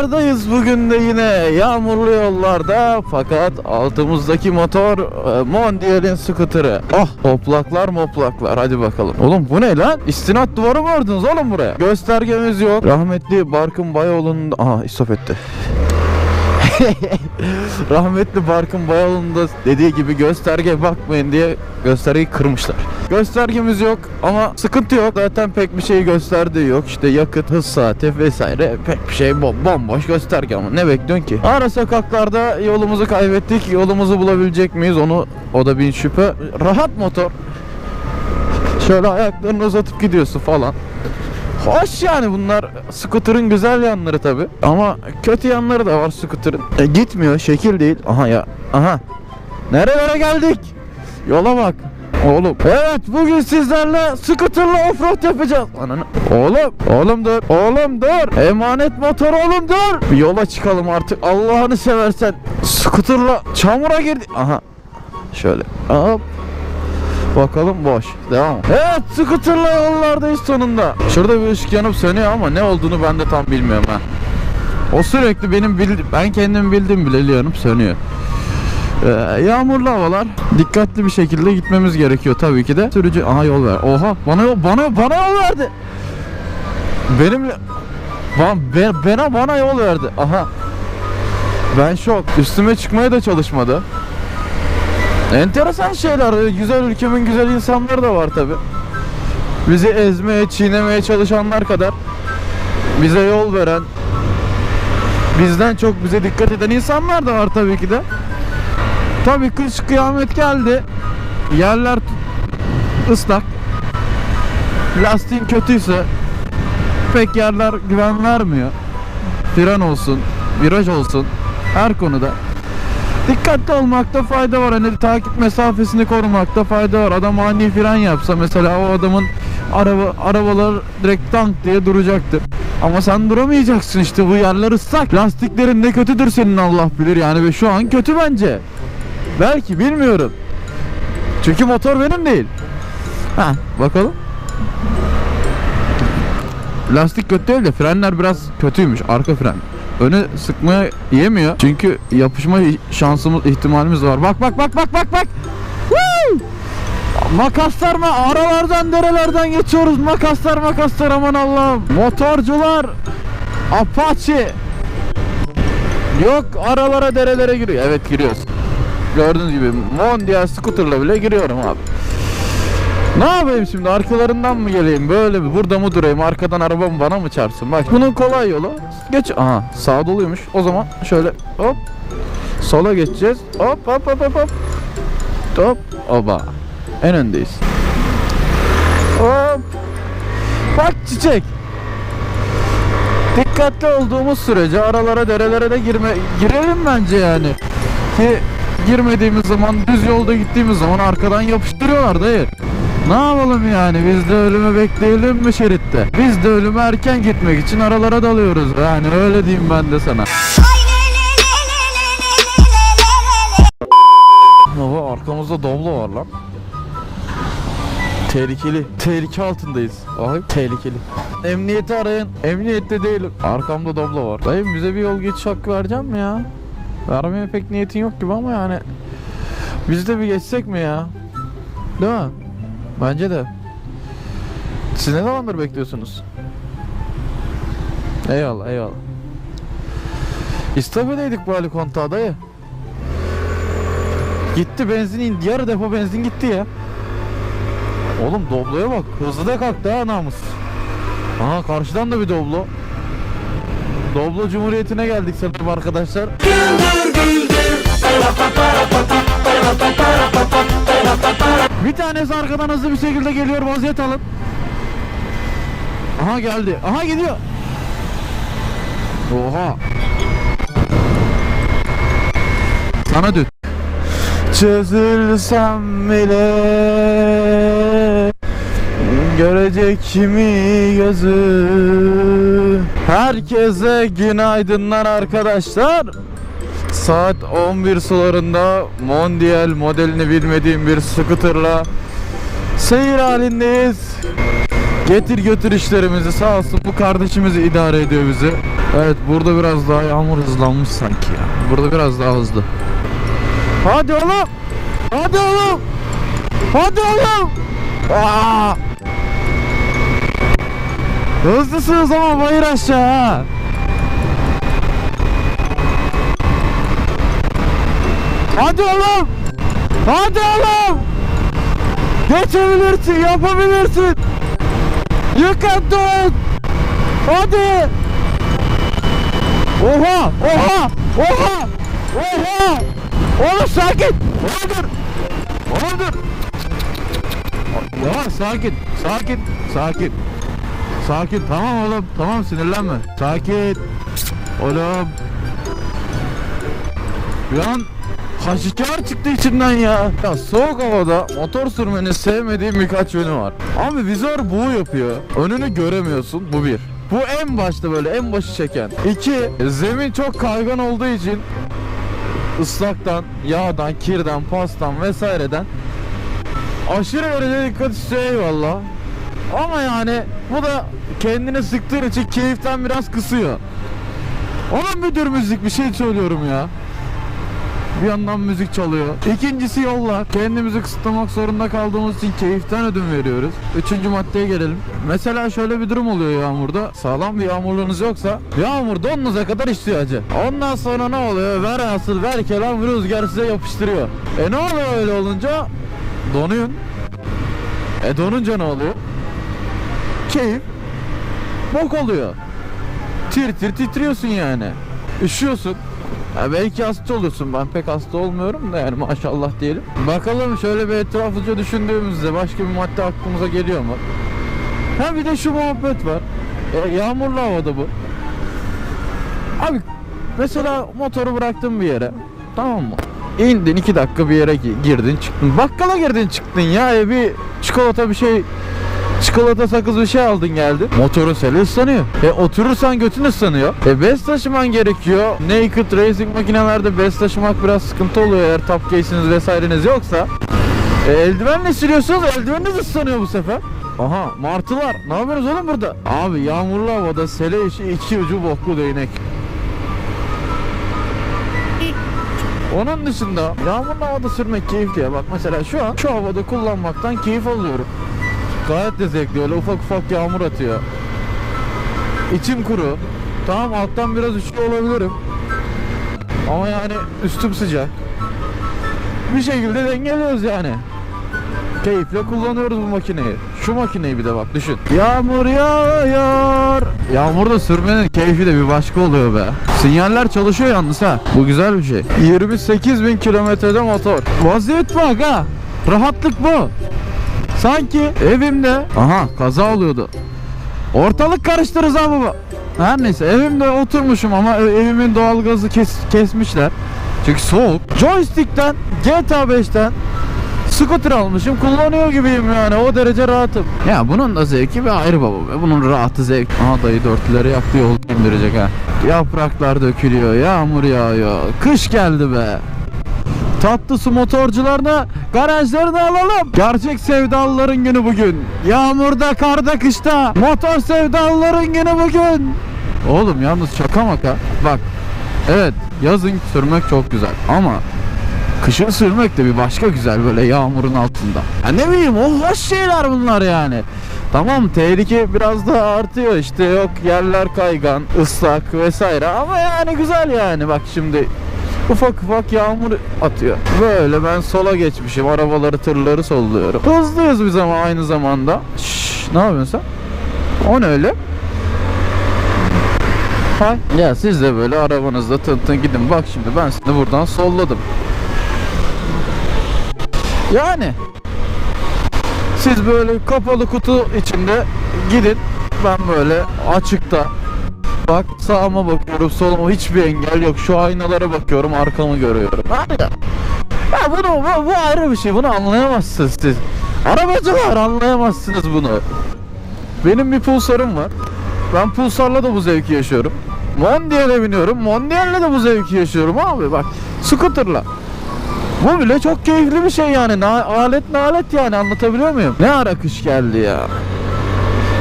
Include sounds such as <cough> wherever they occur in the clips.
yollardayız bugün de yine yağmurlu yollarda fakat altımızdaki motor e, Mondial'in scooter'ı. Ah hoplaklar moplaklar hadi bakalım. Oğlum bu ne lan? İstinat duvarı mı ördünüz oğlum buraya? Göstergemiz yok. Rahmetli Barkın Bayoğlu'nun... Aha istop etti. <laughs> Rahmetli Barkın Bayoğlu'nun da dediği gibi gösterge bakmayın diye göstergeyi kırmışlar. Göstergemiz yok ama sıkıntı yok. Zaten pek bir şey gösterdiği yok. İşte yakıt, hız saati vesaire pek bir şey bom bomboş gösterge ama ne bekliyorsun ki? Ara sokaklarda yolumuzu kaybettik. Yolumuzu bulabilecek miyiz? Onu o da bir şüphe. Rahat motor. Şöyle ayaklarını uzatıp gidiyorsun falan. Hoş yani bunlar scooter'ın güzel yanları tabi ama kötü yanları da var scooter'ın. E, gitmiyor şekil değil. Aha ya. Aha. Nerelere geldik? Yola bak. Oğlum. Evet bugün sizlerle scooter'la offroad yapacağız. Ananı. Oğlum. Oğlum dur. Oğlum dur. Emanet motor oğlum dur. Bir yola çıkalım artık. Allah'ını seversen. Scooter'la çamura girdi. Aha. Şöyle. Hop. Bakalım boş. Devam. Evet scooter'la yollardayız sonunda. Şurada bir ışık yanıp sönüyor ama ne olduğunu ben de tam bilmiyorum ha. O sürekli benim bildi ben kendim bildim bile yanıp sönüyor. Ee, yağmurlu havalar. Dikkatli bir şekilde gitmemiz gerekiyor tabii ki de. Sürücü aha yol ver. Oha bana yol bana bana yol verdi. Benimle bana, bana, bana yol verdi. Aha. Ben şok. Üstüme çıkmaya da çalışmadı. Enteresan şeyler. Güzel ülkemin güzel insanları da var tabi. Bizi ezmeye, çiğnemeye çalışanlar kadar bize yol veren, bizden çok bize dikkat eden insanlar da var tabii ki de. Tabii kış kıyamet geldi. Yerler ıslak. Lastiğin kötüyse pek yerler güven vermiyor. Fren olsun, viraj olsun her konuda. Dikkatli olmakta fayda var. Hani takip mesafesini korumakta fayda var. Adam ani fren yapsa mesela o adamın araba arabalar direkt tank diye duracaktır. Ama sen duramayacaksın işte bu yerler ıslak. Lastiklerin ne kötüdür senin Allah bilir yani ve şu an kötü bence. Belki bilmiyorum. Çünkü motor benim değil. Ha bakalım. Lastik kötü değil de frenler biraz kötüymüş arka fren. Öne sıkmaya yemiyor. Çünkü yapışma şansımız ihtimalimiz var. Bak bak bak bak bak bak. Woo! Makaslar mı? Aralardan derelerden geçiyoruz. Makaslar makaslar aman Allah'ım. Motorcular Apache Yok aralara derelere giriyor. Evet giriyoruz. Gördüğünüz gibi Mondial scooter'la bile giriyorum abi. Ne yapayım şimdi? Arkalarından mı geleyim? Böyle mi burada mı durayım? Arkadan arabam bana mı çarpsın? Bak bunun kolay yolu. Geç. Aha sağ doluymuş. O zaman şöyle hop. Sola geçeceğiz. Hop hop hop hop hop. Hop. Oba. En öndeyiz. Hop. Bak çiçek. Dikkatli olduğumuz sürece aralara derelere de girme girelim bence yani. Ki girmediğimiz zaman düz yolda gittiğimiz zaman arkadan yapıştırıyorlar dayı ne yapalım yani biz de ölümü bekleyelim mi şeritte? Biz de ölüme erken gitmek için aralara dalıyoruz yani öyle diyeyim ben de sana. Baba arkamızda Doblo var lan. Tehlikeli. Tehlike altındayız. Ay tehlikeli. Emniyeti arayın. Emniyette değilim. Arkamda Doblo var. Dayım bize bir yol geçiş hakkı vereceğim mi ya? Vermeye pek niyetin yok gibi ama yani. Biz de bir geçsek mi ya? Değil mi? Bence de. Siz ne zamandır bekliyorsunuz? Eyvallah eyvallah. İstafedeydik bu Ali kontağı dayı. Gitti benzin yarı depo benzin gitti ya. Oğlum Doblo'ya bak hızlı da kalktı ha namus. Aha karşıdan da bir Doblo. Doblo Cumhuriyeti'ne geldik sanırım arkadaşlar. Bir tanesi arkadan hızlı bir şekilde geliyor vaziyet alın. Aha geldi. Aha gidiyor. Oha. Sana düt. Çözülsem bile görecek kimi gözü. Herkese günaydınlar arkadaşlar. Saat 11 sularında Mondial modelini bilmediğim bir scooterla seyir halindeyiz. Getir götür işlerimizi sağ olsun bu kardeşimiz idare ediyor bizi. Evet burada biraz daha yağmur hızlanmış sanki ya. Burada biraz daha hızlı. Hadi oğlum. Hadi oğlum. Hadi oğlum. Aa! Hızlısınız ama bayır aşağı ha. Hadi oğlum. Hadi oğlum. Geçebilirsin, yapabilirsin. You can do it. Hadi. Oha, oha, oha, oha. Oğlum sakin. Oğlum. Oğlum. Yavaş sakin, sakin, sakin. Sakin, tamam oğlum, tamam sinirlenme. Sakin. Oğlum. Bir an Haşikar çıktı içinden ya. Ya soğuk havada motor sürmenin sevmediğim birkaç yönü var. Abi vizör buğu yapıyor. Önünü göremiyorsun. Bu bir. Bu en başta böyle en başı çeken. İki, zemin çok kaygan olduğu için ıslaktan, yağdan, kirden, pastan vesaireden aşırı derecede dikkat istiyor eyvallah. Ama yani bu da kendini sıktığın için keyiften biraz kısıyor. Onun müdür müzik bir şey söylüyorum ya. Bir yandan müzik çalıyor. İkincisi yollar. Kendimizi kısıtlamak zorunda kaldığımız için keyiften ödün veriyoruz. Üçüncü maddeye gelelim. Mesela şöyle bir durum oluyor yağmurda. Sağlam bir yağmurluğunuz yoksa yağmur donunuza kadar işliyor. Ondan sonra ne oluyor? Ver asıl ver kelam rüzgar size yapıştırıyor. E ne oluyor öyle olunca? Donuyun. E donunca ne oluyor? Keyif. Bok oluyor. Tir tir titriyorsun yani. Üşüyorsun. Ya belki hasta olursun. Ben pek hasta olmuyorum da yani maşallah diyelim. Bakalım şöyle bir etraflıca düşündüğümüzde başka bir madde aklımıza geliyor mu? Ha bir de şu muhabbet var. E, yağmurlu havada bu. Abi mesela motoru bıraktın bir yere. Tamam mı? İndin iki dakika bir yere gi- girdin çıktın. Bakkala girdin çıktın ya. E, bir çikolata bir şey Çikolata sakız bir şey aldın geldin. Motorun seli ıslanıyor. E oturursan götün ıslanıyor. E bez taşıman gerekiyor. Naked racing makinelerde bez taşımak biraz sıkıntı oluyor eğer top case'iniz vesaireniz yoksa. E eldivenle sürüyorsunuz eldiveniniz ıslanıyor bu sefer. Aha martılar. Ne yapıyorsunuz oğlum burada? Abi yağmurlu havada sele işi iki ucu boklu değnek. Onun dışında yağmurlu havada sürmek keyifli ya. Bak mesela şu an şu havada kullanmaktan keyif alıyorum. Gayet de zevkli öyle ufak ufak yağmur atıyor. İçim kuru. Tamam alttan biraz üşüyor olabilirim. Ama yani üstüm sıcak. Bir şekilde dengeliyoruz yani. Keyifle kullanıyoruz bu makineyi. Şu makineyi bir de bak düşün. Yağmur yağıyor. Yağmurda sürmenin keyfi de bir başka oluyor be. Sinyaller çalışıyor yalnız ha. Bu güzel bir şey. 28 bin kilometrede motor. Vaziyet bak ha. Rahatlık bu. Sanki evimde aha kaza oluyordu. Ortalık karıştırırız ha baba. Her neyse evimde oturmuşum ama ev- evimin doğalgazı kes, kesmişler. Çünkü soğuk. Joystick'ten GTA 5'ten scooter almışım kullanıyor gibiyim yani o derece rahatım. Ya bunun da zevki bir ayrı baba be. Bunun rahatı zevk. Aha dayı dörtlüleri yaktı yol indirecek ha. Yapraklar dökülüyor yağmur yağıyor. Kış geldi be. Tatlı su motorcularına garajlarını alalım. Gerçek sevdalıların günü bugün. Yağmurda, karda, kışta. Motor sevdalıların günü bugün. Oğlum yalnız şaka maka. Bak. Evet yazın sürmek çok güzel ama kışın sürmek de bir başka güzel böyle yağmurun altında. Ya ne bileyim o hoş şeyler bunlar yani. Tamam tehlike biraz daha artıyor işte yok yerler kaygan, ıslak vesaire ama yani güzel yani bak şimdi ufak ufak yağmur atıyor. Böyle ben sola geçmişim. Arabaları, tırları solluyorum. Hızlıyız biz ama aynı zamanda. Şşş, ne yapıyorsun sen? O ne öyle? Hay. Ya siz de böyle arabanızda tın tın gidin. Bak şimdi ben seni buradan solladım. Yani siz böyle kapalı kutu içinde gidin. Ben böyle açıkta Bak sağıma bakıyorum soluma hiçbir engel yok. Şu aynalara bakıyorum arkamı görüyorum. Var ya. Ya bunu bu, bu ayrı bir şey. Bunu anlayamazsınız siz. Arabacılar anlayamazsınız bunu. Benim bir pulsarım var. Ben pulsarla da bu zevki yaşıyorum. Mondial'e biniyorum. Mondial'le de bu zevki yaşıyorum abi bak. Scooter'la. Bu bile çok keyifli bir şey yani. Na, alet ne alet yani anlatabiliyor muyum? Ne ara kış geldi ya.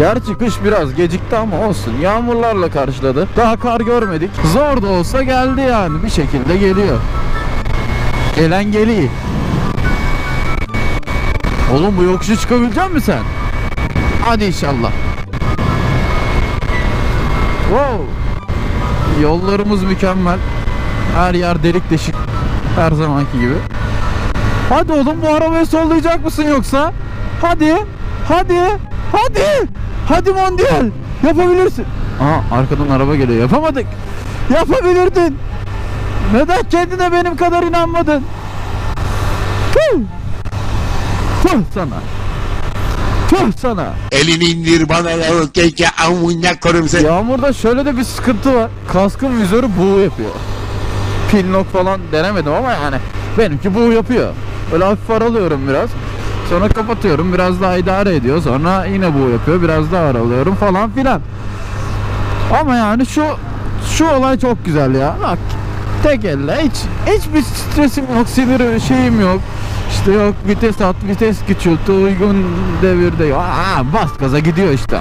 Gerçi kış biraz gecikti ama olsun. Yağmurlarla karşıladı. Daha kar görmedik. Zor da olsa geldi yani. Bir şekilde geliyor. Gelen geliyor. Oğlum bu yokuşu çıkabilecek misin sen? Hadi inşallah. Wow. Yollarımız mükemmel. Her yer delik deşik. Her zamanki gibi. Hadi oğlum bu arabayı sollayacak mısın yoksa? Hadi. Hadi. Hadi. Hadi Mondial. Yapabilirsin. Aa arkadan araba geliyor. Yapamadık. Yapabilirdin. Neden kendine benim kadar inanmadın? Tüh. Tüh sana. Tüh sana. Elini indir bana ya keke amına korum sen. Yağmurda şöyle de bir sıkıntı var. Kaskın vizörü buğu yapıyor. Pin lock falan denemedim ama yani benimki buğu yapıyor. Böyle hafif aralıyorum biraz. Sonra kapatıyorum. Biraz daha idare ediyor. Sonra yine buğu yapıyor. Biraz daha aralıyorum falan filan. Ama yani şu şu olay çok güzel ya. Bak tek elle hiç hiçbir stresim yok, sinir şeyim yok. İşte yok vites at, vites küçült, uygun devirde. Aa, bas gaza gidiyor işte.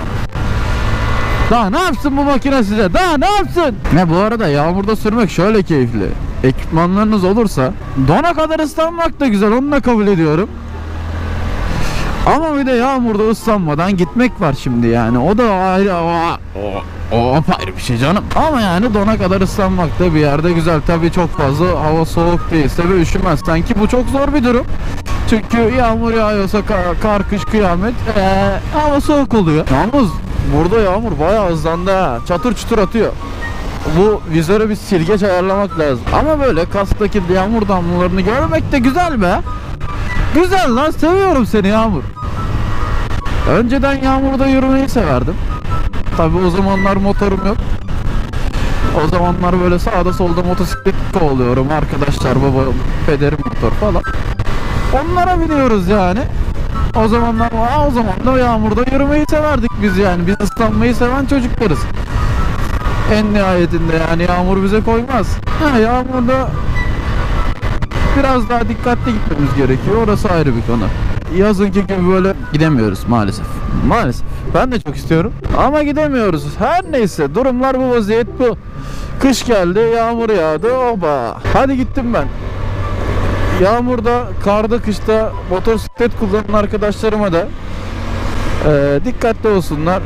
Daha ne yapsın bu makine size? Daha ne yapsın? Ne bu arada yağmurda sürmek şöyle keyifli. Ekipmanlarınız olursa dona kadar ıslanmak da güzel onu da kabul ediyorum. Ama bir de yağmurda ıslanmadan gitmek var şimdi yani. O da ayrı o, o, o apayrı bir şey canım. Ama yani dona kadar ıslanmak da bir yerde güzel. Tabii çok fazla hava soğuk değilse ve üşümezsen ki bu çok zor bir durum. Çünkü yağmur yağıyorsa kar, kar kış kıyamet ee, hava soğuk oluyor. Yalnız burada yağmur bayağı hızlandı ha. Çatır çutur atıyor. Bu vizöre bir silgeç ayarlamak lazım. Ama böyle kasktaki yağmur damlalarını görmek de güzel be. Güzel lan seviyorum seni Yağmur. Önceden yağmurda yürümeyi severdim. Tabi o zamanlar motorum yok. O zamanlar böyle sağda solda motosiklet kovalıyorum. Arkadaşlar baba pederim motor falan. Onlara biniyoruz yani. O zamanlar o zaman da yağmurda yürümeyi severdik biz yani. Biz ıslanmayı seven çocuklarız. En nihayetinde yani yağmur bize koymaz. Ha yağmurda biraz daha dikkatli gitmemiz gerekiyor. Orası ayrı bir konu. Yazınki gibi böyle gidemiyoruz maalesef. Maalesef. Ben de çok istiyorum ama gidemiyoruz. Her neyse durumlar bu vaziyet bu. Kış geldi, yağmur yağdı. Oba. Hadi gittim ben. Yağmurda, karda, kışta motosiklet kullanan arkadaşlarıma da e, dikkatli olsunlar.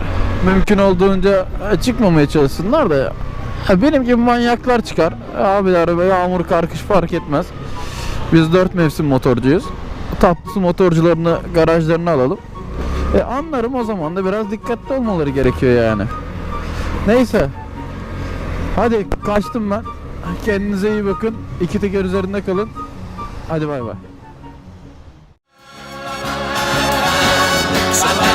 Mümkün olduğunca e, çıkmamaya çalışsınlar da ya. Ha, Benim gibi manyaklar çıkar. Abiler ve yağmur kar kış fark etmez. Biz dört mevsim motorcuyuz tatlısı motorcularını garajlarını alalım. E anlarım o zaman da biraz dikkatli olmaları gerekiyor yani. Neyse. Hadi kaçtım ben. Kendinize iyi bakın. İki teker üzerinde kalın. Hadi bay bay. Sabah.